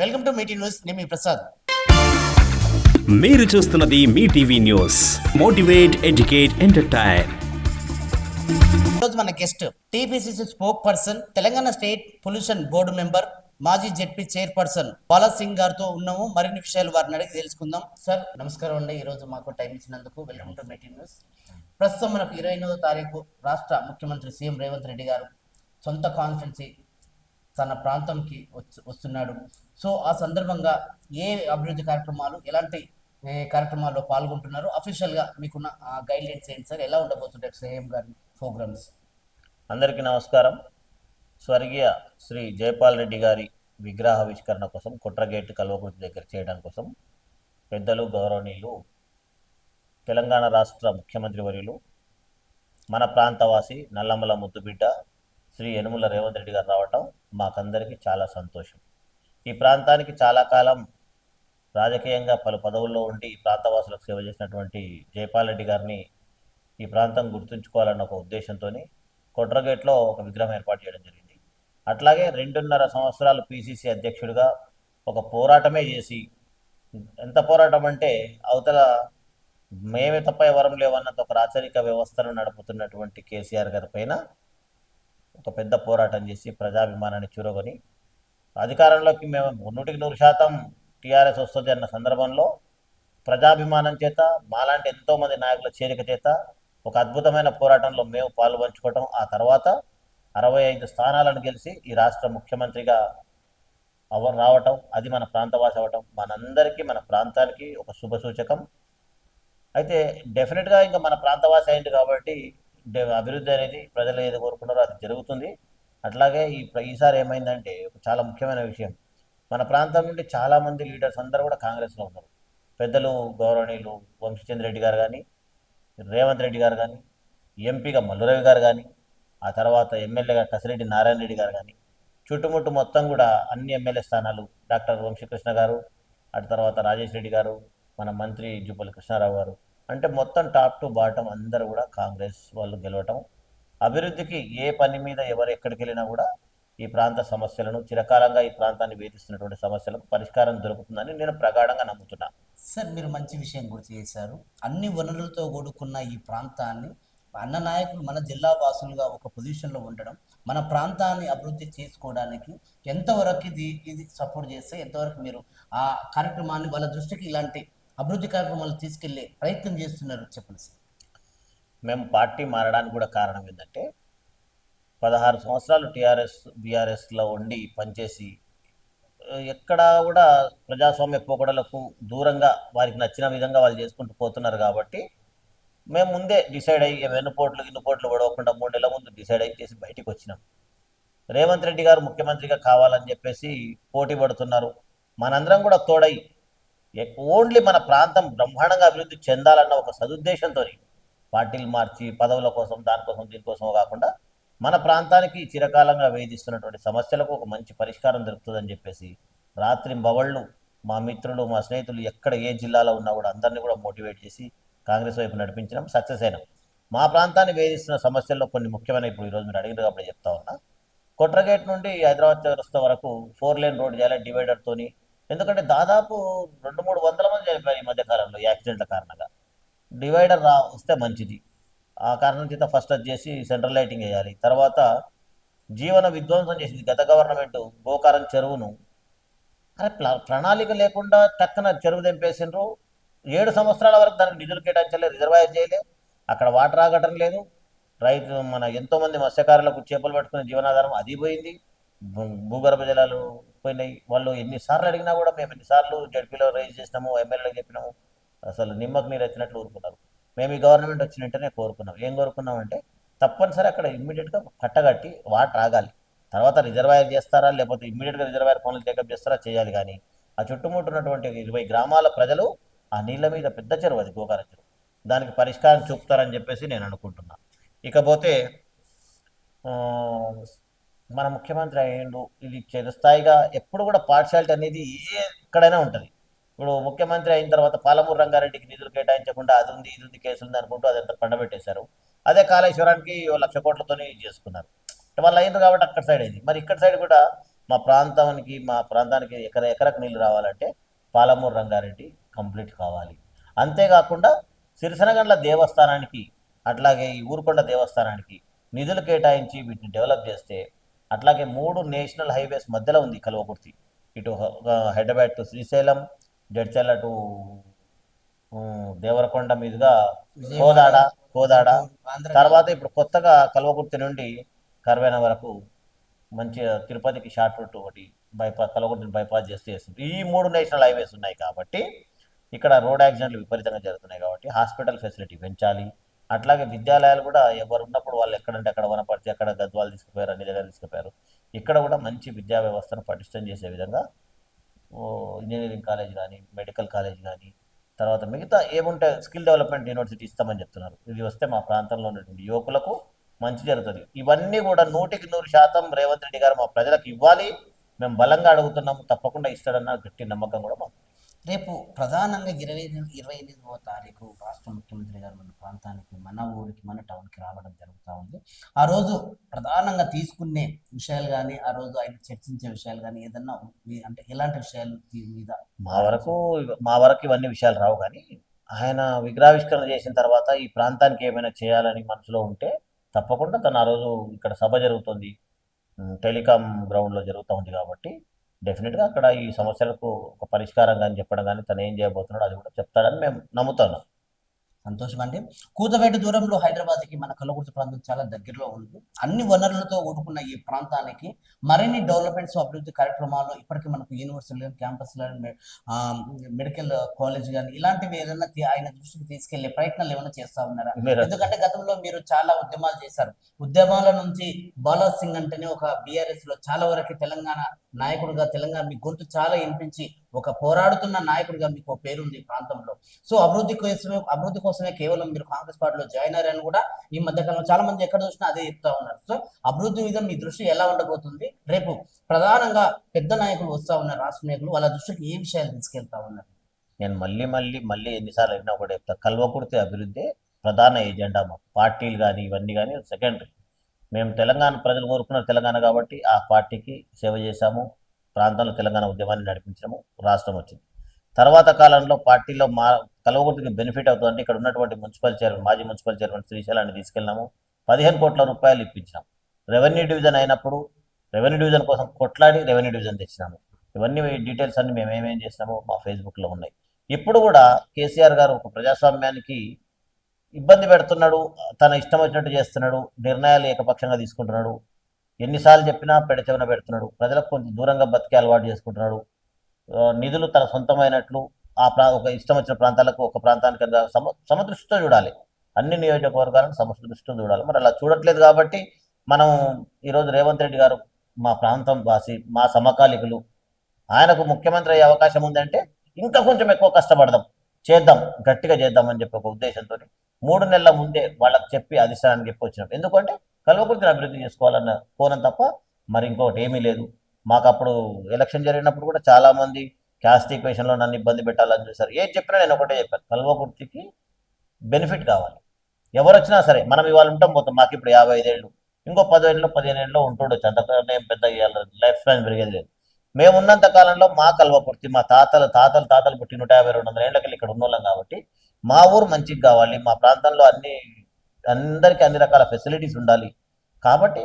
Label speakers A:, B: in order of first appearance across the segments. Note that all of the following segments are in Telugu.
A: Welcome to meeting news. నేను మీ ప్రసాద్.
B: మీరు చూస్తున్నది మీ TV news. Motivate educate entertain.
A: ఈరోజు మన guest TPCC spokesperson Telangana state pollution board member మాజీ జెడ్పీ చైర్పర్సన్ బాలా సింగ్ గారితో ఉన్నాము. మరిన్ని విషయాలు వారిని అడిగి తెలుసుకుందాం. సార్ నమస్కారం అండి. ఈ రోజు మాకు టైం ఇచ్చినందుకు వెల్కమ్ టు మీటింగ్ న్యూస్. ప్రస్తుతం మనకు ఇరవై ఎనిమిదో తారీఖు రాష్ట్ర ముఖ్యమంత్రి సీఎం రేవంత్ రెడ్డి గారు సొంత కాన్ఫరెన్సీ తన ప్రాంతంకి వస్తున్నాడు. సో ఆ సందర్భంగా ఏ అభివృద్ధి కార్యక్రమాలు ఎలాంటి కార్యక్రమాల్లో పాల్గొంటున్నారు అఫీషియల్గా మీకున్న గైడ్ లైన్స్ ఏంటి సార్? ఎలా ఉండబోతుంటారు సీఎం గారి ప్రోగ్రామ్స్
C: అందరికీ నమస్కారం. స్వర్గీయ శ్రీ జయపాల్ రెడ్డి గారి విగ్రహావిష్కరణ కోసం కుట్రగేట్ కల్వకుర్తి దగ్గర చేయడం కోసం పెద్దలు గౌరవనీయులు తెలంగాణ రాష్ట్ర ముఖ్యమంత్రి వర్యులు మన ప్రాంతవాసి నల్లమల ముద్దుబిడ్డ శ్రీ యనుమల రేవంత్ రెడ్డి గారు రావటం మాకందరికీ చాలా సంతోషం. ఈ ప్రాంతానికి చాలా కాలం రాజకీయంగా పలు పదవుల్లో ఉండి ఈ ప్రాంతవాసులకు సేవ చేసినటువంటి జయపాల్ రెడ్డి గారిని ఈ ప్రాంతం గుర్తుంచుకోవాలన్న ఒక ఉద్దేశంతో కొట్రగేట్లో ఒక విగ్రహం ఏర్పాటు చేయడం జరిగింది. అట్లాగే రెండున్నర సంవత్సరాలు పిసిసి అధ్యక్షుడిగా ఒక పోరాటమే చేసి ఎంత పోరాటం అంటే అవతల మేమే తప్ప ఎవరం లేవన్నంత ఒక రాచరిక వ్యవస్థను నడుపుతున్నటువంటి కేసీఆర్ గారి పైన ఒక పెద్ద పోరాటం చేసి ప్రజాభిమానాన్ని చూరగొని అధికారంలోకి మేము నూటికి నూరు శాతం టీఆర్ఎస్ వస్తుంది అన్న సందర్భంలో ప్రజాభిమానం చేత మాలాంటి ఎంతోమంది నాయకుల చేరిక చేత ఒక అద్భుతమైన పోరాటంలో మేము పాల్పంచుకోవటం ఆ తర్వాత అరవై ఐదు స్థానాలను గెలిచి ఈ రాష్ట్ర ముఖ్యమంత్రిగా అవ రావటం అది మన ప్రాంతవాసి అవ్వటం మనందరికీ మన ప్రాంతానికి ఒక శుభ సూచకం. అయితే డెఫినెట్గా ఇంకా మన ప్రాంతవాసి అయింది కాబట్టి డె- అభివృద్ధి అనేది ప్రజలు ఏది కోరుకున్నారో అది జరుగుతుంది. అట్లాగే ఈ ఈసారి ఏమైందంటే ఒక చాలా ముఖ్యమైన విషయం. మన ప్రాంతం నుండి చాలామంది లీడర్స్ అందరూ కూడా కాంగ్రెస్లో ఉన్నారు. పెద్దలు గౌరవనీయులు వంశీచంద్ర రెడ్డి గారు కానీ రేవంత్ రెడ్డి గారు కానీ ఎంపీగా మల్లురవి గారు కానీ ఆ తర్వాత ఎమ్మెల్యేగా కసిరెడ్డి నారాయణ రెడ్డి గారు కానీ చుట్టుముట్టు మొత్తం కూడా అన్ని ఎమ్మెల్యే స్థానాలు డాక్టర్ వంశీకృష్ణ గారు అటు తర్వాత రాజేష్ రెడ్డి గారు మన మంత్రి జూపల్లి కృష్ణారావు గారు. అంటే మొత్తం టాప్ టు బాటం అందరూ కూడా కాంగ్రెస్ వాళ్ళు గెలవటం అభివృద్ధికి ఏ పని మీద ఎవరు ఎక్కడికి వెళ్ళినా కూడా ఈ ప్రాంత సమస్యలను చిరకాలంగా ఈ ప్రాంతాన్ని వేధిస్తున్నటువంటి సమస్యలకు పరిష్కారం దొరుకుతుందని నేను ప్రగాఢంగా నమ్ముతున్నాను
A: సార్ మీరు మంచి విషయం గుర్తు చేశారు. అన్ని వనరులతో కూడుకున్న ఈ ప్రాంతాన్ని అన్న నాయకులు మన జిల్లా వాసులుగా ఒక పొజిషన్లో ఉండడం మన ప్రాంతాన్ని అభివృద్ధి చేసుకోవడానికి ఎంతవరకు ఇది ఇది సపోర్ట్ చేస్తే ఎంతవరకు మీరు ఆ కార్యక్రమాన్ని వాళ్ళ దృష్టికి ఇలాంటి అభివృద్ధి కార్యక్రమాలు తీసుకెళ్ళే ప్రయత్నం చేస్తున్నారు చెప్పండి సార్.
C: మేము పార్టీ మారడానికి కూడా కారణం ఏంటంటే పదహారు సంవత్సరాలు టీఆర్ఎస్ బీఆర్ఎస్లో ఉండి పనిచేసి ఎక్కడా కూడా ప్రజాస్వామ్య పోకడలకు దూరంగా వారికి నచ్చిన విధంగా వాళ్ళు చేసుకుంటూ పోతున్నారు కాబట్టి మేము ముందే డిసైడ్ అయ్యి వెన్నుపోట్లు పోట్లు పడవకుండా మూడేళ్ళ ముందు డిసైడ్ అయ్యి చేసి బయటికి వచ్చినాం. రేవంత్ రెడ్డి గారు ముఖ్యమంత్రిగా కావాలని చెప్పేసి పోటీ పడుతున్నారు. మనందరం కూడా తోడై ఓన్లీ మన ప్రాంతం బ్రహ్మాండంగా అభివృద్ధి చెందాలన్న ఒక సదుద్దేశంతో పార్టీలు మార్చి పదవుల కోసం దానికోసం దీనికోసం కాకుండా మన ప్రాంతానికి చిరకాలంగా వేధిస్తున్నటువంటి సమస్యలకు ఒక మంచి పరిష్కారం దొరుకుతుందని చెప్పేసి రాత్రి బవళ్ళు మా మిత్రులు మా స్నేహితులు ఎక్కడ ఏ జిల్లాలో ఉన్నా కూడా అందరినీ కూడా మోటివేట్ చేసి కాంగ్రెస్ వైపు నడిపించడం సక్సెస్ అయినాం మా ప్రాంతాన్ని వేధిస్తున్న సమస్యల్లో కొన్ని ముఖ్యమైన ఇప్పుడు ఈరోజు మీరు అడిగిన కాబట్టి చెప్తా ఉన్నా. కొట్రగేట్ నుండి హైదరాబాద్ చౌరస్తా వరకు ఫోర్ లేన్ రోడ్ చేయాలి డివైడర్తోని ఎందుకంటే దాదాపు రెండు మూడు వందల మంది చనిపోయారు ఈ మధ్య కాలంలో ఈ యాక్సిడెంట్ల కారణంగా. డివైడర్ రా వస్తే మంచిది. ఆ కారణం చేత ఫస్ట్ వచ్చేసి చేసి సెంట్రల్ లైటింగ్ వేయాలి. తర్వాత జీవన విధ్వంసం చేసింది గత గవర్నమెంట్ గోకారం చెరువును. అరే ప్రణాళిక లేకుండా టక్కన చెరువు తెంపేసిండ్రు ఏడు సంవత్సరాల వరకు దానికి నిధులు కేటాయించలేదు రిజర్వాయర్ చేయలేదు అక్కడ వాటర్ ఆగటం లేదు. రైతు మన ఎంతో మంది మత్స్యకారులకు చేపలు పట్టుకునే జీవనాధారం అది పోయింది. భూ- భూగర్భ జలాలు పోయినాయి. వాళ్ళు ఎన్నిసార్లు అడిగినా కూడా మేము ఎన్నిసార్లు జడ్పీలో రైజ్ చేసినాము ఎమ్మెల్యేలకు చెప్పినాము. అసలు నిమ్మకు నీరు వచ్చినట్లు ఊరుకున్నారు మేము ఈ గవర్నమెంట్ వచ్చిన వెంటనే కోరుకున్నాం. ఏం కోరుకున్నాం అంటే తప్పనిసరి అక్కడ ఇమ్మీడియట్గా కట్టగట్టి వాటర్ ఆగాలి. తర్వాత రిజర్వాయర్ చేస్తారా? లేకపోతే ఇమ్మీడియట్గా రిజర్వాయర్ పనులు టేకప్ చేస్తారా? చేయాలి కానీ ఆ చుట్టుముట్టున్నటువంటి ఇరవై గ్రామాల ప్రజలు ఆ నీళ్ళ మీద పెద్ద చెరువు అది గోకార చెరువు. దానికి పరిష్కారం చూపుతారని చెప్పేసి నేను అనుకుంటున్నా. ఇకపోతే మన ముఖ్యమంత్రి అయ్యిండు. ఇది చిరస్థాయిగా ఎప్పుడు కూడా పార్షాలిటీ అనేది ఏ ఎక్కడైనా ఉంటుంది. ఇప్పుడు ముఖ్యమంత్రి అయిన తర్వాత పాలమూరు రంగారెడ్డికి నిధులు కేటాయించకుండా అది ఉంది ఇది ఉంది కేసు ఉంది అనుకుంటూ అదంతా పండబెట్టేశారు. అదే కాళేశ్వరానికి ఓ లక్ష కోట్లతోనే ఇది చేసుకున్నారు. వాళ్ళు అయింది కాబట్టి అక్కడ సైడ్ అయింది. మరి ఇక్కడ సైడ్ కూడా మా ప్రాంతానికి మా ప్రాంతానికి ఎకర ఎకరకు నీళ్ళు రావాలంటే పాలమూరు రంగారెడ్డి కంప్లీట్ కావాలి. అంతేకాకుండా సిరిసనగండ్ల దేవస్థానానికి అట్లాగే ఈ ఊరుకొండ దేవస్థానానికి నిధులు కేటాయించి వీటిని డెవలప్ చేస్తే అట్లాగే మూడు నేషనల్ హైవేస్ మధ్యలో ఉంది కల్వకుర్తి. ఇటు Hyderabad to Srisailam Jadcherla to um, Devarakonda మీదుగా కోదాడ కోదాడ. తర్వాత ఇప్పుడు కొత్తగా కల్వకుర్తి నుండి కర్వేన వరకు మంచిగా తిరుపతికి షార్ట్ రూట్ ఒకటి బైపాస్ కల్వకుర్తిని బైపాస్ చేస్తే చేస్తుంది. ఈ మూడు నేషనల్ హైవేస్ ఉన్నాయి కాబట్టి ఇక్కడ రోడ్ యాక్సిడెంట్లు విపరీతంగా జరుగుతున్నాయి కాబట్టి హాస్పిటల్ ఫెసిలిటీ పెంచాలి. అట్లాగే విద్యాలయాలు కూడా ఎవరు ఉన్నప్పుడు వాళ్ళు ఎక్కడంటే అక్కడ వనపడితే అక్కడ గద్వాలు తీసుకుపోయారు అన్ని దగ్గర తీసుకుపోయారు. ఇక్కడ కూడా మంచి విద్యా వ్యవస్థను పటిష్టం చేసే విధంగా ఇంజనీరింగ్ కాలేజ్ కానీ మెడికల్ కాలేజ్ కానీ తర్వాత మిగతా ఏముంటే స్కిల్ డెవలప్మెంట్ యూనివర్సిటీ ఇస్తామని చెప్తున్నారు. ఇది వస్తే మా ప్రాంతంలో ఉన్నటువంటి యువకులకు మంచి జరుగుతుంది. ఇవన్నీ కూడా నూటికి నూరు శాతం రేవంత్ రెడ్డి గారు మా ప్రజలకు ఇవ్వాలి. మేము బలంగా అడుగుతున్నాము. తప్పకుండా ఇస్తాడన్న గట్టి నమ్మకం కూడా మాకు
A: రేపు ప్రధానంగా ఇరవై ఇరవై ఎనిమిదవ తారీఖు రాష్ట్ర ముఖ్యమంత్రి గారు మన ప్రాంతానికి మన ఊరికి మన టౌన్కి రావడం జరుగుతూ ఉంది. ఆ రోజు ప్రధానంగా తీసుకునే విషయాలు కానీ ఆ రోజు ఆయన చర్చించే విషయాలు కానీ ఏదన్నా అంటే ఎలాంటి విషయాలు దీని మీద?
C: మా వరకు మా వరకు ఇవన్నీ విషయాలు రావు కానీ ఆయన విగ్రహావిష్కరణ చేసిన తర్వాత ఈ ప్రాంతానికి ఏమైనా చేయాలని మనసులో ఉంటే తప్పకుండా తను ఆ రోజు ఇక్కడ సభ జరుగుతుంది. టెలికాం గ్రౌండ్లో జరుగుతూ ఉంది కాబట్టి డెఫినెట్గా అక్కడ ఈ సమస్యలకు ఒక పరిష్కారం కానీ చెప్పడం కానీ తను ఏం చేయబోతున్నాడో అది కూడా చెప్తాడని మేము నమ్ముతున్నాం.
A: సంతోషం అండి కూతవేట దూరంలో హైదరాబాద్కి మన కల్లకుర్తి ప్రాంతం చాలా దగ్గరలో ఉంది. అన్ని వనరులతో కూడుకున్న ఈ ప్రాంతానికి మరిన్ని డెవలప్మెంట్స్ అభివృద్ధి కార్యక్రమాలు ఇప్పటికీ మనకు యూనివర్సిటీలు కానీ క్యాంపస్లు మెడికల్ కాలేజ్ కానీ ఇలాంటివి ఏదైనా ఆయన దృష్టికి తీసుకెళ్ళే ప్రయత్నాలు ఏమైనా చేస్తా ఉన్నారా? ఎందుకంటే గతంలో మీరు చాలా ఉద్యమాలు చేశారు. ఉద్యమాల నుంచి బాలా సింగ్ అంటేనే ఒక బీఆర్ఎస్లో చాలా వరకు తెలంగాణ నాయకుడిగా తెలంగాణ మీ గొంతు చాలా వినిపించి ఒక పోరాడుతున్న నాయకుడిగా మీకు ఒక పేరుంది ప్రాంతంలో. సో అభివృద్ధి కోసమే అభివృద్ధి కోసమే కేవలం మీరు కాంగ్రెస్ పార్టీలో జాయిన్ అయ్యారని కూడా ఈ మధ్య కాలంలో చాలా మంది ఎక్కడ చూసినా అదే చెప్తా ఉన్నారు. సో అభివృద్ధి మీద మీ దృష్టి ఎలా ఉండబోతుంది? రేపు ప్రధానంగా పెద్ద నాయకులు వస్తా ఉన్నారు రాష్ట్ర నాయకులు వాళ్ళ దృష్టికి ఏ విషయాలు తీసుకెళ్తా ఉన్నారు?
C: నేను మళ్ళీ మళ్ళీ మళ్ళీ ఎన్నిసార్లు అయినా కూడా చెప్తా. కల్వకుర్తి అభివృద్ధి ప్రధాన ఎజెండా మా పార్టీలు కానీ ఇవన్నీ కానీ సెకండరీ. మేము తెలంగాణ ప్రజలు కోరుకున్న తెలంగాణ కాబట్టి ఆ పార్టీకి సేవ చేశాము. ప్రాంతంలో తెలంగాణ ఉద్యమాన్ని నడిపించడము రాష్ట్రం వచ్చింది. తర్వాత కాలంలో పార్టీలో మా కల్వకుర్తికి బెనిఫిట్ అవుతుందంటే ఇక్కడ ఉన్నటువంటి మున్సిపల్ చైర్మన్ మాజీ మున్సిపల్ చైర్మన్ శ్రీశైలాన్ని తీసుకెళ్ళినాము. పదిహేను కోట్ల రూపాయలు ఇప్పించినాం. రెవెన్యూ డివిజన్ అయినప్పుడు రెవెన్యూ డివిజన్ కోసం కొట్లాడి రెవెన్యూ డివిజన్ తెచ్చినాము. ఇవన్నీ డీటెయిల్స్ అన్ని మేము ఏమేం చేసినామో మా ఫేస్బుక్లో ఉన్నాయి. ఇప్పుడు కూడా కేసీఆర్ గారు ఒక ప్రజాస్వామ్యానికి ఇబ్బంది పెడుతున్నాడు తన ఇష్టం వచ్చినట్టు చేస్తున్నాడు నిర్ణయాలు ఏకపక్షంగా తీసుకుంటున్నాడు ఎన్నిసార్లు చెప్పినా పెడచెవిన పెడుతున్నాడు. ప్రజలకు కొంచెం దూరంగా బతికే అలవాటు చేసుకుంటున్నాడు. నిధులు తన సొంతమైనట్లు ఆ ప్రా ఒక ఇష్టం వచ్చిన ప్రాంతాలకు ఒక ప్రాంతానికి సమ సమదృష్టితో చూడాలి. అన్ని నియోజకవర్గాలను సమదృష్టితో చూడాలి. మరి అలా చూడట్లేదు కాబట్టి మనం ఈరోజు రేవంత్ రెడ్డి గారు మా ప్రాంతం వాసి మా సమకాలికులు ఆయనకు ముఖ్యమంత్రి అయ్యే అవకాశం ఉందంటే ఇంకా కొంచెం ఎక్కువ కష్టపడదాం. చేద్దాం గట్టిగా చేద్దామని చెప్పి ఒక ఉద్దేశంతో మూడు నెలల ముందే వాళ్ళకి చెప్పి అధిష్టానానికి చెప్పి వచ్చినాం ఎందుకంటే కల్వకుర్తిని అభివృద్ధి చేసుకోవాలన్న కోణం తప్ప మరి ఇంకొకటి ఏమీ లేదు. మాకు అప్పుడు ఎలక్షన్ జరిగినప్పుడు కూడా చాలా మంది క్యాస్ట్ ఈక్వేషన్లో నన్ను ఇబ్బంది పెట్టాలని చూశారు. ఏం చెప్పినా నేను ఒకటే చెప్పాను. కల్వకుర్తికి బెనిఫిట్ కావాలి. ఎవరు వచ్చినా సరే మనం ఇవాళ ఉంటాం పోతాం. మాకు ఇప్పుడు యాభై ఐదేళ్ళు ఇంకో పదిహేనులో పదిహేను ఏళ్ళలో ఉంటుండొచ్చు. అంతకన్నా ఏం పెద్ద లైఫ్ స్పాన్ పెరిగేది లేదు. మేము ఉన్నంత కాలంలో మా కల్వకుర్తి మా తాతలు తాతలు తాతలు పుట్టి నూట యాభై రెండు వందల ఏళ్ళకి ఇక్కడ ఉన్నోళ్ళం కాబట్టి మా ఊరు మంచిగా కావాలి. మా ప్రాంతంలో అన్ని అందరికీ అన్ని రకాల ఫెసిలిటీస్ ఉండాలి. కాబట్టి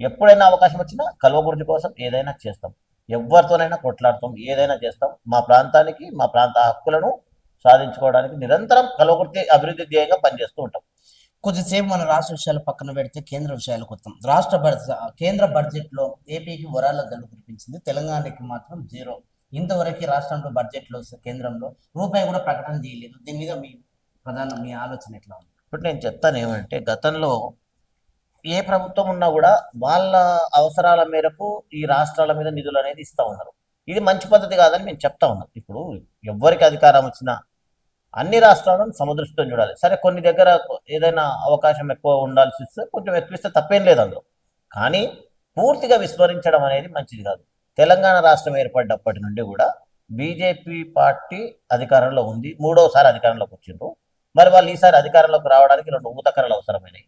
C: ఎప్పుడైనా అవకాశం వచ్చినా కల్వకుర్తి కోసం ఏదైనా చేస్తాం. ఎవరితోనైనా కొట్లాడతాం. ఏదైనా చేస్తాం. మా ప్రాంతానికి మా ప్రాంత హక్కులను సాధించుకోవడానికి నిరంతరం కల్వకుర్తి అభివృద్ధి ధ్యేయంగా పనిచేస్తూ ఉంటాం.
A: కొద్దిసేపు మన రాష్ట్ర విషయాలు పక్కన పెడితే కేంద్ర విషయాలకు వస్తాం. రాష్ట్ర బడ్జెట్ కేంద్ర బడ్జెట్లో ఏపీకి వరాల జల్లు కురిపించింది తెలంగాణకి మాత్రం జీరో. ఇంతవరకు రాష్ట్రంలో బడ్జెట్లో కేంద్రంలో రూపాయి కూడా ప్రకటన చేయలేదు. దీని మీద మీ ప్రధాన మీ ఆలోచన ఎట్లా ఉంది?
C: ఇప్పుడు నేను చెప్తాను ఏమంటే గతంలో ఏ ప్రభుత్వం ఉన్నా కూడా వాళ్ళ అవసరాల మేరకు ఈ రాష్ట్రాల మీద నిధులు అనేది ఇస్తూ ఉన్నారు. ఇది మంచి పద్ధతి కాదని మేము చెప్తా ఉన్నాం. ఇప్పుడు ఎవరికి అధికారం వచ్చినా అన్ని రాష్ట్రాలను సమదృష్టితో చూడాలి. సరే కొన్ని దగ్గర ఏదైనా అవకాశం ఎక్కువ ఉండాల్సి వస్తే కొంచెం ఎక్కువ ఇస్తే తప్పేం లేదు అందులో. కానీ పూర్తిగా విస్మరించడం అనేది మంచిది కాదు. తెలంగాణ రాష్ట్రం ఏర్పడినప్పటి నుండి కూడా బీజేపీ పార్టీ అధికారంలో ఉంది. మూడోసారి అధికారంలోకి వచ్చిండ్రు. మరి వాళ్ళు ఈసారి అధికారంలోకి రావడానికి రెండు ఊతకరలు అవసరమైనవి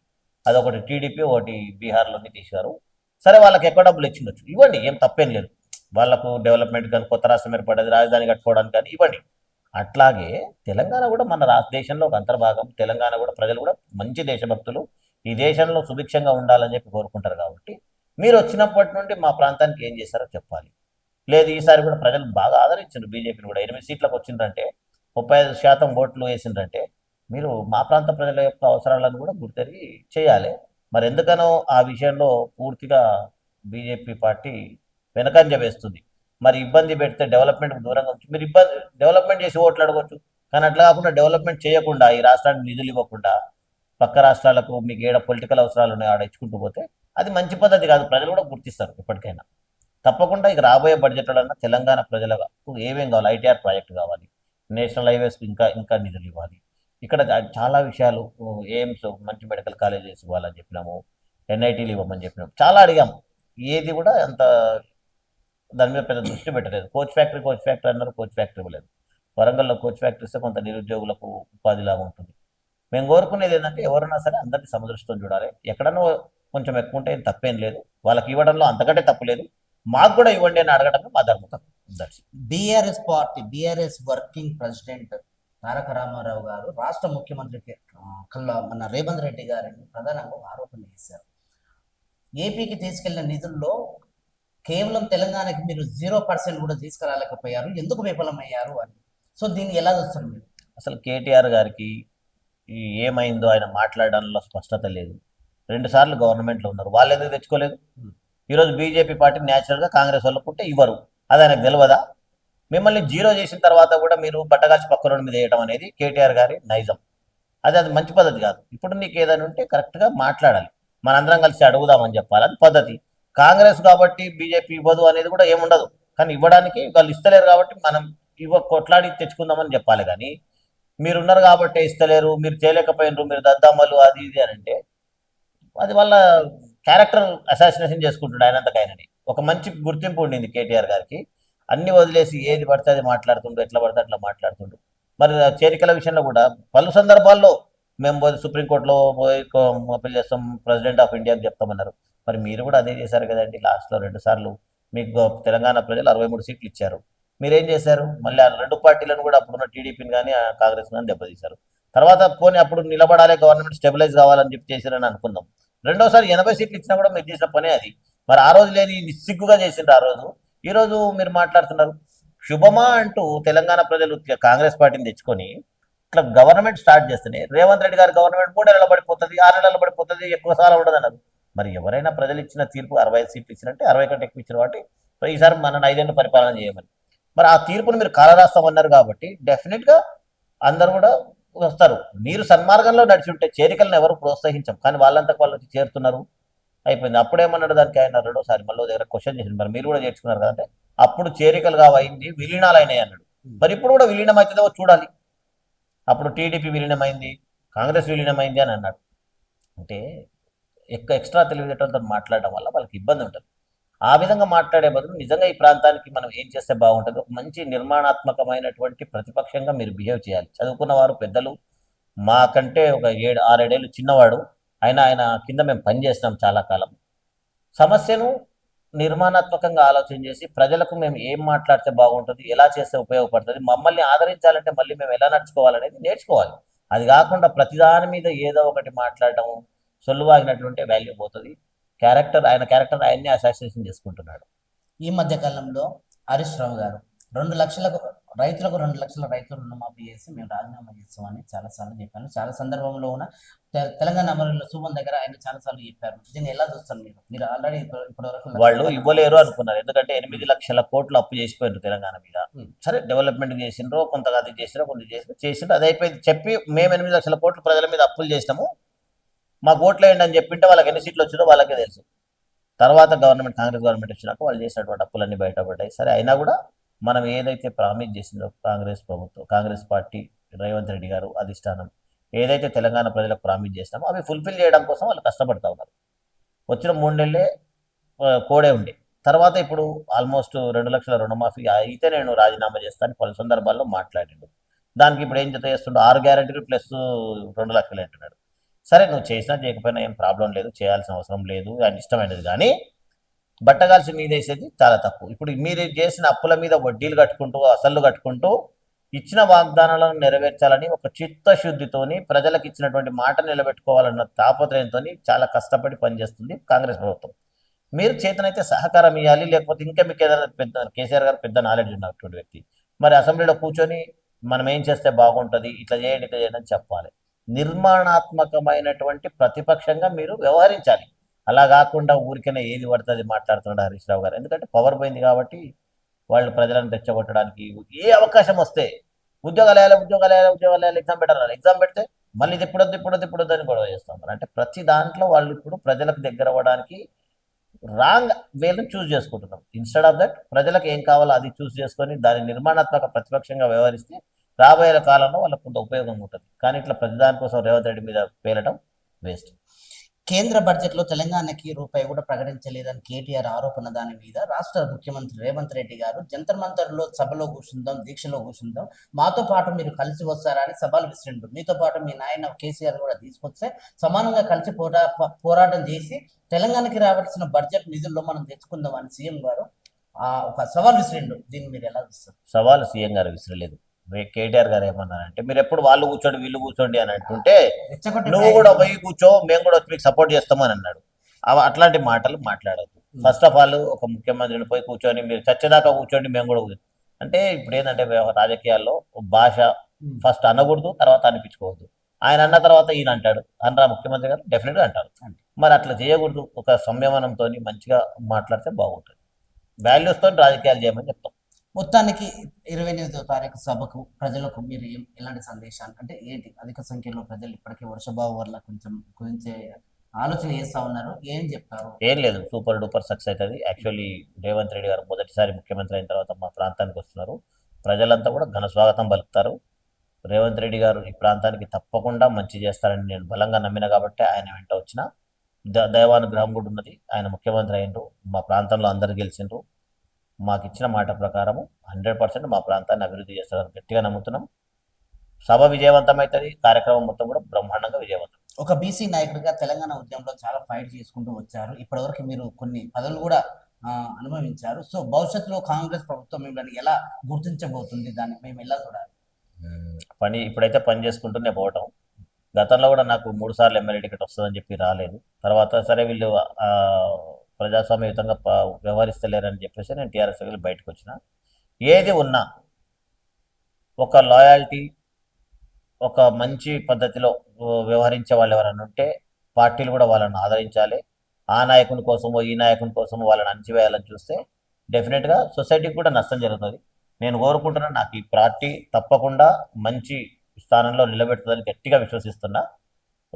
C: అదొకటి టీడీపీ ఒకటి బీహార్లోని తీశారు. సరే వాళ్ళకి ఎక్కువ డబ్బులు ఇచ్చిండొచ్చు ఇవ్వండి ఏం తప్పేం లేదు. వాళ్ళకు డెవలప్మెంట్ కానీ కొత్త రాష్ట్రం ఏర్పడేది రాజధాని కట్టుకోవడానికి కానీ ఇవ్వండి. అట్లాగే తెలంగాణ కూడా మన రాష్ట్ర దేశంలో ఒక అంతర్భాగం. తెలంగాణ కూడా ప్రజలు కూడా మంచి దేశభక్తులు. ఈ దేశంలో సుభిక్షంగా ఉండాలని చెప్పి కోరుకుంటారు కాబట్టి మీరు వచ్చినప్పటి నుండి మా ప్రాంతానికి ఏం చేశారో చెప్పాలి. లేదు ఈసారి కూడా ప్రజలు బాగా ఆదరించారు బీజేపీని కూడా ఎనిమిది సీట్లకు వచ్చిందంటే ముప్పై ఐదు శాతం ఓట్లు వేసిందంటే మీరు మా ప్రాంత ప్రజల యొక్క అవసరాలను కూడా గుర్తెరిగి చేయాలి. మరి ఎందుకనో ఆ విషయంలో పూర్తిగా బీజేపీ పార్టీ వెనకంజ వేస్తుంది. మరి ఇబ్బంది పెడితే డెవలప్మెంట్కి దూరంగా ఉంచు మీరు ఇబ్బంది డెవలప్మెంట్ చేసి ఓట్లు అడగవచ్చు కానీ అట్లా కాకుండా డెవలప్మెంట్ చేయకుండా ఈ రాష్ట్రానికి నిధులు ఇవ్వకుండా పక్క రాష్ట్రాలకు మీకు ఏడ పొలిటికల్ అవసరాలు ఉన్నాయి ఆడ ఇచ్చుకుంటూ పోతే అది మంచి పద్ధతి కాదు. ప్రజలు కూడా గుర్తిస్తారు ఎప్పటికైనా. తప్పకుండా ఇక రాబోయే బడ్జెట్లన్నా తెలంగాణ ప్రజలకు ఏమేం కావాలి? ఐటీఆర్ ప్రాజెక్ట్ కావాలి. నేషనల్ హైవేస్కి ఇంకా ఇంకా నిధులు ఇవ్వాలి. ఇక్కడ చాలా విషయాలు ఎయిమ్స్ మంచి మెడికల్ కాలేజెస్ ఇవ్వాలని చెప్పినాము ఎన్ఐటీలు ఇవ్వమని చెప్పినాము చాలా అడిగాము ఏది కూడా అంత దాని మీద పెద్ద దృష్టి పెట్టలేదు. కోచ్ ఫ్యాక్టరీ కోచ్ ఫ్యాక్టరీ అన్నారు కోచ్ ఫ్యాక్టరీ ఇవ్వలేదు. వరంగల్లో కోచ్ ఫ్యాక్టరీ ఇస్తే కొంత నిరుద్యోగులకు ఉపాధిలాగా ఉంటుంది. మేము కోరుకునేది ఏంటంటే ఎవరైనా సరే అందరినీ సమదృష్టితో చూడాలి. ఎక్కడనో కొంచెం ఎక్కువ ఉంటే తప్పేం లేదు. వాళ్ళకి ఇవ్వడంలో అంతకంటే తప్పు లేదు. మాకు కూడా ఇవ్వండి అని అడగడమే మా ధర్మం. That's
A: BRS party BRS working president Taraka Ramarao గారు రాష్ట్ర ముఖ్యమంత్రికి ఆ, కల్లా మన రేవంత్ రెడ్డి గారిని ప్రధానంగా ఆరోపణ చేశారు. ఏపీకి తీసుకెళ్ళిన నిధుల్లో కేవలం తెలంగాణకి మీరు జీరో పర్సెంట్ కూడా తీసుకురాలేకపోయారు. ఎందుకు విఫలమయ్యారు అని. సో దీన్ని ఎలా చూస్తారు మీరు?
C: అసలు కేటీఆర్ గారికి ఏమైందో ఆయన మాట్లాడడంలో స్పష్టత లేదు. రెండు సార్లు గవర్నమెంట్లో ఉన్నారు. వాళ్ళు ఎందుకు తెచ్చుకోలేదు ఈరోజు బీజేపీ పార్టీ న్యాచురల్గా కాంగ్రెస్ వాళ్ళకు ఉంటే ఇవ్వరు. అది ఆయనకు తెలియదా మిమ్మల్ని జీరో చేసిన తర్వాత కూడా మీరు బట్టగాల్చి పక్క రోడ్డు మీద వేయడం అనేది కేటీఆర్ గారి నైజం. అది అది మంచి పద్ధతి కాదు. ఇప్పుడు నీకు ఏదైనా ఉంటే కరెక్ట్గా మాట్లాడాలి. మనందరం కలిసి అడుగుదామని చెప్పాలి. అది పద్ధతి. కాంగ్రెస్ కాబట్టి బీజేపీ ఇవ్వదు అనేది కూడా ఏముండదు. కానీ ఇవ్వడానికి వాళ్ళు ఇస్తలేరు కాబట్టి మనం ఇవ్వ కొట్లాడి తెచ్చుకుందామని చెప్పాలి కానీ మీరున్నారు కాబట్టి ఇస్తలేరు మీరు చేయలేకపోయినారు మీరు దద్దామలు అది ఇది అని అంటే అది వాళ్ళ క్యారెక్టర్ అసాసినేషన్ చేసుకుంటుండే ఆయనంతకైనని. ఒక మంచి గుర్తింపు ఉండింది కేటీఆర్ గారికి. అన్ని వదిలేసి ఏది పడితే అది మాట్లాడుతుండు ఎట్లా పడితే అట్లా మాట్లాడుతుండు. మరి చేరికల విషయంలో కూడా పలు సందర్భాల్లో మేము పోయి సుప్రీంకోర్టులో పోయి అప్పీల్ చేస్తాం ప్రెసిడెంట్ ఆఫ్ ఇండియాకి చెప్తామన్నారు. మరి మీరు కూడా అదే చేశారు కదండి లాస్ట్లో రెండు సార్లు మీకు తెలంగాణ ప్రజలు అరవై మూడు సీట్లు ఇచ్చారు. మీరేం చేశారు? మళ్ళీ ఆ రెండు పార్టీలను కూడా అప్పుడున్న టీడీపీని కానీ కాంగ్రెస్ కానీ దెబ్బతీశారు. తర్వాత పోనీ అప్పుడు నిలబడాలి గవర్నమెంట్ స్టెబిలైజ్ కావాలని చెప్పి చేశారని అనుకుందాం. రెండోసారి ఎనభై సీట్లు ఇచ్చినా కూడా మీరు చేసిన పనే అది. మరి ఆ రోజు లేని నిస్సిగ్గుగా చేసిండ్రు ఆ రోజు ఈరోజు మీరు మాట్లాడుతున్నారు శుభమా అంటూ తెలంగాణ ప్రజలు కాంగ్రెస్ పార్టీని తెచ్చుకొని ఇట్లా గవర్నమెంట్ స్టార్ట్ చేస్తేనే రేవంత్ రెడ్డి గారి గవర్నమెంట్ మూడు నెలలు పడిపోతుంది ఆరు నెలలు పడిపోతుంది ఎక్కువ సార్లు ఉండదు అన్నారు మరి ఎవరైనా ప్రజలు ఇచ్చిన తీర్పు అరవై సీట్లు ఇచ్చినట్టే అరవై కంటే ఎక్కువ ఇచ్చిన వాటి ఈసారి మన ఐదేళ్ళు పరిపాలన చేయమని. మరి ఆ తీర్పును మీరు కాలరాస్తామన్నారు కాబట్టి డెఫినెట్గా అందరు కూడా వస్తారు. మీరు సన్మార్గంలో నడిచి ఉంటే చేరికలను ఎవరు ప్రోత్సహించం కానీ వాళ్ళంతకు వాళ్ళు వచ్చి చేరుతున్నారు. అయిపోయింది. అప్పుడేమన్నాడు దానికి? ఆయన రెండోసారి మళ్ళీ దగ్గర క్వశ్చన్ చేసింది మరి మీరు కూడా చేర్చుకున్నారు కదంటే అప్పుడు చేరికలుగా అయింది విలీనాలు అయినాయి అన్నాడు. మరి ఇప్పుడు కూడా విలీనం అవుతుందో చూడాలి. అప్పుడు టీడీపీ విలీనమైంది కాంగ్రెస్ విలీనమైంది అని అన్నాడు. అంటే ఎక్కువ ఎక్స్ట్రా తెలివితేటలతో మాట్లాడడం వల్ల వాళ్ళకి ఇబ్బంది ఉంటుంది. ఆ విధంగా మాట్లాడే బదులు నిజంగా ఈ ప్రాంతానికి మనం ఏం చేస్తే బాగుంటుంది ఒక మంచి నిర్మాణాత్మకమైనటువంటి ప్రతిపక్షంగా మీరు బిహేవ్ చేయాలి. చదువుకున్న వారు పెద్దలు మాకంటే ఒక ఏడు ఆరేడేళ్ళు చిన్నవాడు ఆయన ఆయన కింద మేము పనిచేసినాం చాలా కాలం. సమస్యను నిర్మాణాత్మకంగా ఆలోచన చేసి ప్రజలకు మేము ఏం మాట్లాడితే బాగుంటుంది ఎలా చేస్తే ఉపయోగపడుతుంది మమ్మల్ని ఆదరించాలంటే మళ్ళీ మేము ఎలా నడుచుకోవాలనేది నేర్చుకోవాలి. అది కాకుండా ప్రతిదాని మీద ఏదో ఒకటి మాట్లాడడం సొల్లువాగినటువంటి వాల్యూ పోతుంది. క్యారెక్టర్ ఆయన క్యారెక్టర్ ఆయన్ని అసోసియేషన్ చేసుకుంటున్నాడు.
A: ఈ మధ్య కాలంలో హరీష్ రావు గారు రెండు లక్షలకు రైతులకు రెండు లక్షల రైతులు రుణమాఫీ చేసి మేము రాజీనామా చేస్తామని చాలా సార్లు చెప్పాను. చాలా సందర్భంలో ఉన్న తెలంగాణ అమరుల సుమన్ దగ్గర ఆయన చాలా సార్లు చెప్పారు. దీన్ని ఎలా చూస్తారు మీరు? మీరు ఆల్రెడీ ఇప్పటి వరకు
C: వాళ్ళు ఇవ్వలేరు అనుకున్నారు. ఎందుకంటే ఎనిమిది లక్షల కోట్లు అప్పు చేసిపోయారు తెలంగాణ మీద. సరే డెవలప్మెంట్ చేసిండ్రో కొంత అది చేసిరో కొంత చేసిరో చేసిండ్రు అది అయిపోయింది. చెప్పి మేము ఎనిమిది లక్షల కోట్లు ప్రజల మీద అప్పులు చేసినాము. మాకు ఓట్లు వేయండి అని చెప్పింటే వాళ్ళకి ఎన్ని సీట్లు వచ్చిందో వాళ్ళకే తెలుసు. తర్వాత గవర్నమెంట్ కాంగ్రెస్ గవర్నమెంట్ వచ్చినాక వాళ్ళు చేసినటువంటి అప్పులన్నీ బయటపడ్డాయి. సరే అయినా కూడా మనం ఏదైతే ప్రామిస్ చేసిందో కాంగ్రెస్ ప్రభుత్వం కాంగ్రెస్ పార్టీ రేవంత్ రెడ్డి గారు అధిష్టానం ఏదైతే తెలంగాణ ప్రజలకు ప్రామిస్ చేసినామో అవి ఫుల్ఫిల్ చేయడం కోసం వాళ్ళు కష్టపడతా ఉన్నారు. వచ్చిన మూడేళ్ళే కోడే ఉండే. తర్వాత ఇప్పుడు ఆల్మోస్ట్ రెండు లక్షల రుణమాఫీ అయితే నేను రాజీనామా చేస్తాను పలు సందర్భాల్లో మాట్లాడిండు. దానికి ఇప్పుడు ఏం జత చేస్తుండో? ఆరు గ్యారెంటీలు ప్లస్ రెండు లక్షలు అంటున్నాడు. సరే నువ్వు చేసినా చేయకపోయినా ఏం ప్రాబ్లం లేదు చేయాల్సిన అవసరం లేదు ఆయన ఇష్టమైనది కానీ బట్టగాల్సి మీదేసేది చాలా తప్పు. ఇప్పుడు మీరు చేసిన అప్పుల మీద వడ్డీలు కట్టుకుంటూ అసలు కట్టుకుంటూ ఇచ్చిన వాగ్దానాలను నెరవేర్చాలని ఒక చిత్తశుద్ధితోని ప్రజలకు ఇచ్చినటువంటి మాట నిలబెట్టుకోవాలన్న తాపత్రయంతో చాలా కష్టపడి పనిచేస్తుంది కాంగ్రెస్ ప్రభుత్వం. మీరు చేతనైతే సహకారం ఇవ్వాలి లేకపోతే ఇంకా మీకు ఏదైనా పెద్ద కేసీఆర్ గారు పెద్ద నాలెడ్జ్ ఉన్నటువంటి వ్యక్తి. మరి అసెంబ్లీలో కూర్చొని మనం ఏం చేస్తే బాగుంటుంది ఇట్లా చేయండి ఇట్లా చేయండి అని చెప్పాలి. నిర్మాణాత్మకమైనటువంటి ప్రతిపక్షంగా మీరు వ్యవహరించాలి. అలా కాకుండా ఊరికైనా ఏది పడుతుంది మాట్లాడుతున్నాడు హరీష్ రావు గారు. ఎందుకంటే పవర్ పోయింది కాబట్టి వాళ్ళు ప్రజలను తెచ్చగొట్టడానికి ఏ అవకాశం వస్తే ఉద్యోగాలయాల ఉద్యోగాలయాల ఉద్యోగాలయాలు ఎగ్జామ్ పెట్టాలి ఎగ్జామ్ పెడితే మళ్ళీ ఇది ఇప్పుడు ఇప్పుడు ఇప్పుడు వద్దు అని గొడవ చేస్తున్నారు అంటే ప్రతి దాంట్లో వాళ్ళు ఇప్పుడు ప్రజలకు దగ్గర అవ్వడానికి రాంగ్ వేలను చూస్ చేసుకుంటున్నాం ఇన్స్టెడ్ ఆఫ్ దట్ ప్రజలకు ఏం కావాలో అది చూస్ చేసుకొని దాని నిర్మాణాత్మక ప్రతిపక్షంగా వ్యవహరిస్తే రాబోయే కాలంలో వాళ్ళకు కొంత ఉపయోగం ఉంటుంది. కానీ ఇట్లా ప్రతి దానికోసం రేవంత్ రెడ్డి మీద పేలడం వేస్ట్
A: కేంద్ర బడ్జెట్లో తెలంగాణకి రూపాయి కూడా ప్రకటించలేదని కేటీఆర్ ఆరోపణ దాని మీద రాష్ట్ర ముఖ్యమంత్రి రేవంత్ రెడ్డి గారు జంతర్ మంతర్లో సభలో కూర్చుందాం దీక్షలో కూర్చుందాం. మాతో పాటు మీరు కలిసి వస్తారని సభలు విసిరిండు. మీతో పాటు మీ నాయన కేసీఆర్ కూడా తీసుకొస్తే సమానంగా కలిసి పోరా పోరాటం చేసి తెలంగాణకి రావాల్సిన బడ్జెట్ నిధుల్లో మనం తెచ్చుకుందాం అని సీఎం గారు ఆ ఒక సవాల్ విసిరిండు. దీన్ని మీరు ఎలా చూస్తారు
C: సవాలు సీఎం గారు విసిరలేదు. కేటీఆర్ గారు ఏమన్నారంటే మీరు ఎప్పుడు వాళ్ళు కూర్చోండి వీళ్ళు కూర్చోండి అని అంటుంటే నువ్వు కూడా పోయి కూర్చో మేము కూడా వచ్చి మీకు సపోర్ట్ చేస్తామని అన్నాడు. అట్లాంటి మాటలు మాట్లాడద్దు. ఫస్ట్ ఆఫ్ ఆల్ ఒక ముఖ్యమంత్రిని పోయి కూర్చొని మీరు చచ్చేదాకా కూర్చోండి మేము కూడా అంటే ఇప్పుడు ఏంటంటే రాజకీయాల్లో భాష. ఫస్ట్ అనకూడదు తర్వాత అనిపించుకోవద్దు. ఆయన అన్న తర్వాత ఈయన అంటాడు. అనరా ముఖ్యమంత్రి గారు డెఫినెట్గా అంటారు. మరి అట్లా చేయకూడదు. ఒక సంయమనంతో మంచిగా మాట్లాడితే బాగుంటుంది. వాల్యూస్తో రాజకీయాలు చేయమని చెప్తాం.
A: మొత్తానికి ఇరవై ఎనిమిదో తారీఖు సభకు ప్రజలకు మీరు ఏం ఎలాంటి సందేశాలు? అంటే ఏంటి? అధిక సంఖ్యలో ప్రజలు ఇప్పటికే వర్షభావం వల్ల కొంచెం గురించే ఆలోచన చేస్తా ఉన్నారు. ఏం చెప్తారు?
C: ఏం లేదు. సూపర్ డూపర్ సక్సెస్ అవుతుంది. యాక్చువల్లీ రేవంత్ రెడ్డి గారు మొదటిసారి ముఖ్యమంత్రి అయిన తర్వాత మా ప్రాంతానికి వస్తున్నారు. ప్రజలంతా కూడా ఘన స్వాగతం పలుకుతారు. రేవంత్ రెడ్డి గారు ఈ ప్రాంతానికి తప్పకుండా మంచి చేస్తారని నేను బలంగా నమ్మిన కాబట్టి ఆయన వెంట వచ్చిన ద దైవానుగ్రహం కూడా ఉన్నది. ఆయన ముఖ్యమంత్రి అయినరు మా ప్రాంతంలో అందరు గెలిచిండ్రు. మాకు ఇచ్చిన మాట ప్రకారము హండ్రెడ్ పర్సెంట్ మా ప్రాంతాన్ని అభివృద్ధి చేస్తారని గట్టిగా నమ్ముతున్నాం. సభ విజయవంతమవుతుంది కార్యక్రమం మొత్తం కూడా బ్రహ్మాండంగా విజయవంతం.
A: ఒక బీసీ నాయకుడిగా తెలంగాణ ఉద్యమంలో చాలా ఫైట్ చేసుకుంటూ వచ్చారు. ఇప్పటివరకు మీరు కొన్ని పదవులు కూడా అనుభవించారు. సో భవిష్యత్తులో కాంగ్రెస్ ప్రభుత్వం మిమ్మల్ని ఎలా గుర్తించబోతుంది? దాన్ని మేము ఎలా చూడాలి.
C: పని ఇప్పుడైతే పని చేసుకుంటూనే పోవటం. గతంలో కూడా నాకు మూడు సార్లు ఎమ్మెల్యే టికెట్ వస్తుందని చెప్పి రాలేదు. తర్వాత సరే వీళ్ళు ప్రజాస్వామ్యయుతంగా వ్యవహరిస్తలేరని చెప్పేసి నేను టీఆర్ఎస్ వెళ్ళి బయటకు వచ్చిన ఏది ఉన్నా ఒక లాయాలిటీ ఒక మంచి పద్ధతిలో వ్యవహరించే వాళ్ళు ఎవరైనా ఉంటే పార్టీలు కూడా వాళ్ళని ఆదరించాలి. ఆ నాయకుని కోసమో ఈ నాయకుని కోసమో వాళ్ళని అణచివేయాలని చూస్తే డెఫినెట్గా సొసైటీకి కూడా నష్టం జరుగుతుంది. నేను కోరుకుంటున్నా నాకు ఈ పార్టీ తప్పకుండా మంచి స్థానంలో నిలబెడుతుందని గట్టిగా విశ్వసిస్తున్నా.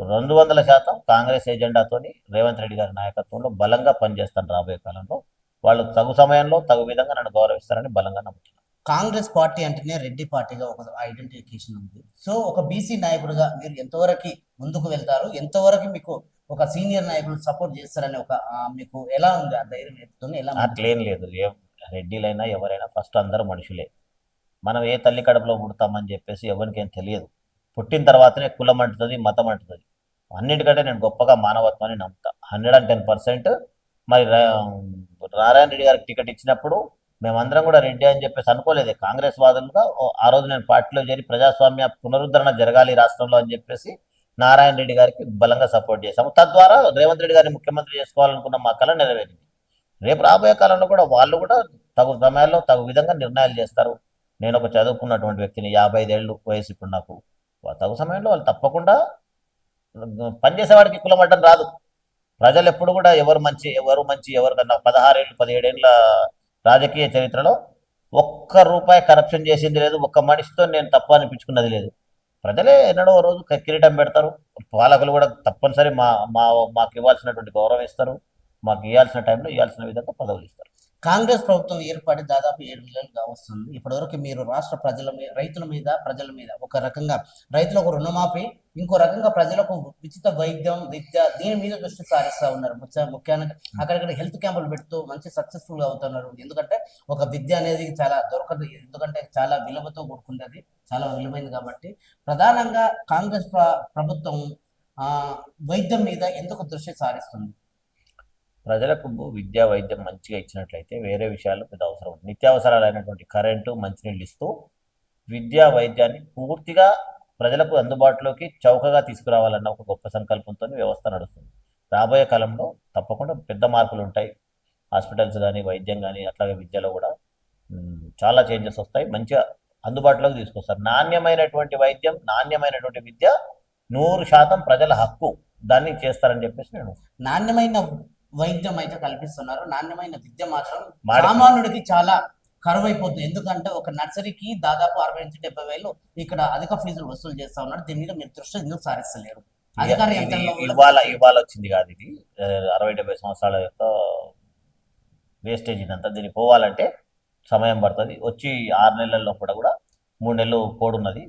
C: రెండు వందల శాతం కాంగ్రెస్ ఎజెండాతోని రేవంత్ రెడ్డి గారి నాయకత్వంలో బలంగా పనిచేస్తాను రాబోయే కాలంలో. వాళ్ళు తగు సమయంలో తగు విధంగా నన్ను గౌరవిస్తారని బలంగా నమ్ముతున్నాను.
A: కాంగ్రెస్ పార్టీ అంటేనే రెడ్డి పార్టీగా ఒక ఐడెంటిఫికేషన్ ఉంది. సో ఒక బీసీ నాయకుడిగా మీరు ఎంతవరకు ముందుకు వెళ్తారు? ఎంతవరకు మీకు ఒక సీనియర్ నాయకులు సపోర్ట్ చేస్తారని ఒక మీకు ఎలా ఉంది? ఆ ధైర్యం ఎత్తుతుంది ఎలా
C: అట్లేం లేదు. ఏ రెడ్డిలైనా ఎవరైనా ఫస్ట్ అందరూ మనుషులే. మనం ఏ తల్లి కడుపులో పుడతామని చెప్పేసి ఎవరికేం తెలియదు. పుట్టిన తర్వాతనే కులం అంటుతుంది మతం అంటుతుంది. అన్నిటికంటే నేను గొప్పగా మానవత్వాన్ని నమ్ముతా. Hundred and ten percent. మరి రా- నారాయణ రెడ్డి గారికి టికెట్ ఇచ్చినప్పుడు మేమందరం కూడా రెడ్డి అని చెప్పేసి అనుకోలేదు. కాంగ్రెస్ వాదులుగా ఆ రోజు నేను పార్టీలో చేరి ప్రజాస్వామ్య పునరుద్ధరణ జరగాలి రాష్ట్రంలో అని చెప్పేసి నారాయణ రెడ్డి గారికి బలంగా సపోర్ట్ చేశాము. తద్వారా రేవంత్ రెడ్డి గారిని ముఖ్యమంత్రి చేసుకోవాలనుకున్న మా కళ నెరవేరింది. రేపు రాబోయే కాలంలో కూడా వాళ్ళు కూడా తగు సమయాల్లో తగు విధంగా నిర్ణయాలు చేస్తారు. నేను ఒక చదువుకున్నటువంటి వ్యక్తిని యాభై ఐదేళ్ళు వయసు ఇప్పుడు నాకు. తగు సమయంలో వాళ్ళు తప్పకుండా పనిచేసేవాడికి కులం అడ్డం రాదు. ప్రజలు ఎప్పుడు కూడా ఎవరు మంచి ఎవరు మంచి ఎవరు కన్నా పదహారేళ్ళు పదిహేడేళ్ళ రాజకీయ చరిత్రలో ఒక్క రూపాయి కరప్షన్ చేసింది లేదు ఒక్క మనిషితో నేను తప్పు అనిపించుకున్నది లేదు. ప్రజలే ఎన్నడో ఓ రోజు కిరీటం పెడతారు. పాలకులు కూడా తప్పనిసరి మా మా మాకు ఇవ్వాల్సినటువంటి గౌరవం ఇస్తారు. మాకు ఇవ్వాల్సిన టైంలో ఇవ్వాల్సిన విధంగా పదవులు ఇస్తారు.
A: కాంగ్రెస్ ప్రభుత్వం ఏర్పడి దాదాపు ఏడు నెలలుగా వస్తుంది. ఇప్పటివరకు మీరు రాష్ట్ర ప్రజల మీద రైతుల మీద ప్రజల మీద ఒక రకంగా రైతులకు రుణమాఫీ ఇంకో రకంగా ప్రజలకు ఉచిత వైద్యం విద్య దీని మీద దృష్టి సారిస్తూ ఉన్నారు. ముఖ్యంగా అక్కడక్కడ హెల్త్ క్యాంపులు పెడుతూ మంచి సక్సెస్ఫుల్గా అవుతున్నారు. ఎందుకంటే ఒక విద్య అనేది చాలా దొరకదు. ఎందుకంటే చాలా విలువతో కూడుకున్నది చాలా విలువైంది కాబట్టి. ప్రధానంగా కాంగ్రెస్ ప్రభుత్వం ఆ వైద్యం మీద ఎందుకు దృష్టి సారిస్తుంది?
C: ప్రజలకు విద్యా వైద్యం మంచిగా ఇచ్చినట్లయితే వేరే విషయాలు పెద్ద అవసరం ఉంది నిత్యావసరాలైనటువంటి కరెంటు మంచినీళ్ళు ఇస్తూ విద్యా వైద్యాన్ని పూర్తిగా ప్రజలకు అందుబాటులోకి చౌకగా తీసుకురావాలన్న ఒక గొప్ప సంకల్పంతో వ్యవస్థ నడుస్తుంది. రాబోయే కాలంలో తప్పకుండా పెద్ద మార్పులు ఉంటాయి. హాస్పిటల్స్ కానీ వైద్యం కానీ అట్లాగే విద్యలో కూడా చాలా చేంజెస్ వస్తాయి. మంచిగా అందుబాటులోకి తీసుకొస్తారు. నాణ్యమైనటువంటి వైద్యం నాణ్యమైనటువంటి విద్య నూరు శాతం ప్రజల హక్కు. దాన్ని చేస్తారని చెప్పేసి నేను
A: నాణ్యమైన వైద్యం అయితే కల్పిస్తున్నారు. నాణ్యమైన విద్య మాత్రం సామాన్యుడికి చాలా కరువు అయిపోతుంది ఎందుకంటే ఒక నర్సరీకి దాదాపు అరవై నుంచి డెబ్బై వేలు ఇక్కడ అధిక ఫీజులు వసూలు చేస్తా ఉన్నారు. దీని మీద మీరు దృష్టి ఎందుకు సారిస్తలేరు? అధికార
C: ఇవాళ ఇవాళ వచ్చింది కాదు ఇది. అరవై డెబ్బై సంవత్సరాల యొక్క వేస్టేజ్ ఇదంతా. దీనికి పోవాలంటే సమయం పడుతుంది. వచ్చి ఆరు నెలల్లో కూడా కూడా మూడు నెలలు కోడున్నది.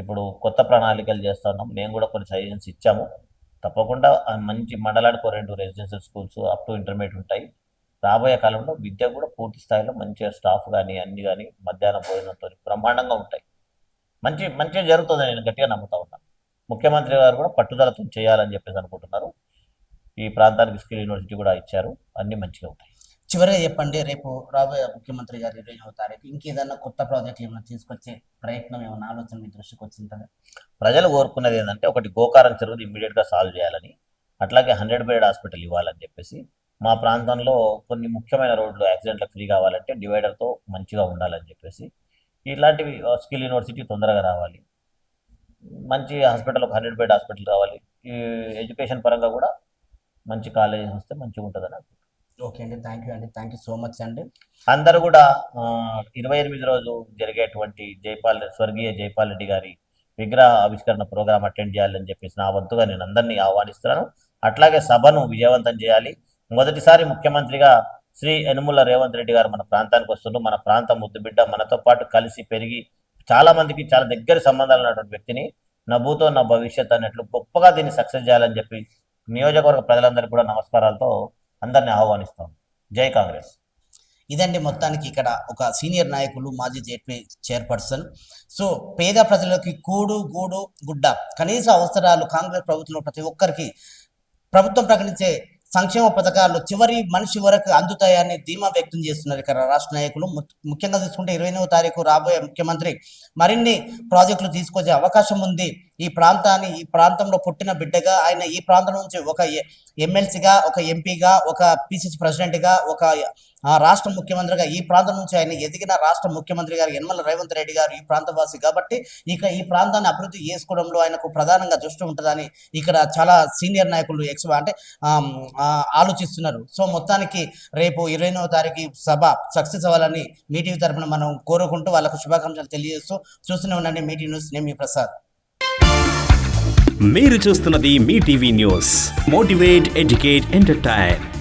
C: ఇప్పుడు కొత్త ప్రణాళికలు చేస్తున్నాం మేము కూడా కొన్ని సజెషన్స్ ఇచ్చాము. తప్పకుండా మంచి మండలానికి ఒక రెండు residential schools up to intermediate ఉంటాయి. రాబోయే కాలంలో విద్య కూడా పూర్తి స్థాయిలో మంచిగా స్టాఫ్ కానీ అన్ని కానీ మధ్యాహ్నం భోజనంతో బ్రహ్మాండంగా ఉంటాయి. మంచి మంచిగా జరుగుతుందని నేను గట్టిగా నమ్ముతా ఉన్నాను ముఖ్యమంత్రి గారు కూడా పట్టుదలతో చేయాలని చెప్పేసి అనుకుంటున్నారు. ఈ ప్రాంతానికి స్కిల్ యూనివర్సిటీ కూడా ఇచ్చారు. అన్నీ మంచిగా ఉంటాయి.
A: చివరిగా చెప్పండి రేపు రాబోయే ముఖ్యమంత్రి గారు ఇరవై తారీఖు ఇంకేదన్నా కొత్త ప్రాజెక్టులు ఏమైనా తీసుకొచ్చే ప్రయత్నం ఏమైనా ఆలోచన మీ దృష్టికి వచ్చిందా?
C: ప్రజలు కోరుకున్నది ఏంటంటే ఒకటి గోకారం చెరువుని ఇమ్మీడియట్గా సాల్వ్ చేయాలని అట్లాగే హండ్రెడ్ బెడ్ హాస్పిటల్ ఇవ్వాలని చెప్పేసి మా ప్రాంతంలో కొన్ని ముఖ్యమైన రోడ్లు యాక్సిడెంట్లకు ఫ్రీ కావాలంటే డివైడర్తో మంచిగా ఉండాలని చెప్పేసి ఇలాంటివి స్కిల్ యూనివర్సిటీ తొందరగా రావాలి. మంచి హాస్పిటల్ ఒక హండ్రెడ్ బెడ్ హాస్పిటల్ కావాలి. ఈ ఎడ్యుకేషన్ పరంగా కూడా మంచి కాలేజెస్ వస్తే మంచిగా ఉంటుందని అనుకుంటున్నాను.
A: ఓకే అండి. థ్యాంక్ యూ అండి. థ్యాంక్ యూ సో మచ్ అండి.
C: అందరూ కూడా ఇరవై ఎనిమిది రోజు జరిగేటువంటి జైపాల్ స్వర్గీయ జైపాల్ రెడ్డి గారి విగ్రహ ఆవిష్కరణ ప్రోగ్రాం అటెండ్ చేయాలని చెప్పేసి నా వంతుగా నేను అందరినీ ఆహ్వానిస్తున్నాను. అట్లాగే సభను విజయవంతం చేయాలి. మొదటిసారి ముఖ్యమంత్రిగా శ్రీ యనుముల రేవంత్ రెడ్డి గారు మన ప్రాంతానికి వస్తున్నారు మన ప్రాంతం ముద్దుబిడ్డ మనతో పాటు కలిసి పెరిగి చాలా మందికి చాలా దగ్గర సంబంధాలు ఉన్నటువంటి వ్యక్తిని నా భూతో నా భవిష్యత్ అన్నట్లు గొప్పగా దీన్ని సక్సెస్ చేయాలని చెప్పి నియోజకవర్గ ప్రజలందరికీ కూడా నమస్కారాలతో అందరినీ ఆహ్వానిస్తాం. జై కాంగ్రెస్.
A: ఇదండి మొత్తానికి ఇక్కడ ఒక సీనియర్ నాయకులు మాజీ జేపీ చైర్పర్సన్. సో పేద ప్రజలకి కూడు గూడు గుడ్డ కనీస అవసరాలు కాంగ్రెస్ ప్రభుత్వంలో ప్రతి ఒక్కరికి ప్రభుత్వం ప్రకటించే సంక్షేమ పథకాలు చివరి మనిషి వరకు అందుతాయని ధీమా వ్యక్తం చేస్తున్నారు ఇక్కడ రాష్ట్ర నాయకులు. ముఖ్యంగా తీసుకుంటే ఇరవై తారీఖు రాబోయే ముఖ్యమంత్రి మరిన్ని ప్రాజెక్టులు తీసుకొచ్చే అవకాశం ఉంది. ఈ ప్రాంతాన్ని ఈ ప్రాంతంలో పుట్టిన బిడ్డగా ఆయన ఈ ప్రాంతం నుంచి ఒక ఎమ్మెల్సీగా ఒక ఎంపీగా ఒక పిసిసి ప్రెసిడెంట్గా ఒక ఆ, రాష్ట్ర ముఖ్యమంత్రిగా ఈ ప్రాంతం నుంచి ఆయన ఎదిగిన రాష్ట్ర ముఖ్యమంత్రి గారు యనమల రేవంత్ రెడ్డి గారు ఈ ప్రాంతవాసి. కాబట్టి ఇక ఈ ప్రాంతాన్ని అభివృద్ధి చేసుకోవడంలో ఆయనకు ప్రధానంగా దృష్టి ఉంటుందని ఇక్కడ చాలా సీనియర్ నాయకులు ఎక్స్ అంటే ఆలోచిస్తున్నారు. సో మొత్తానికి రేపు ఇరవైనవ తారీఖు సభ సక్సెస్ అవ్వాలని మీటింగ్ తరఫున మనం కోరుకుంటూ వాళ్ళకు శుభాకాంక్షలు తెలియజేస్తూ చూస్తూనే ఉండండి మీటింగ్ న్యూస్. నేను మీ ప్రసాద్.
B: మీరు చూస్తున్నది మీ TV news. Motivate educate entertain.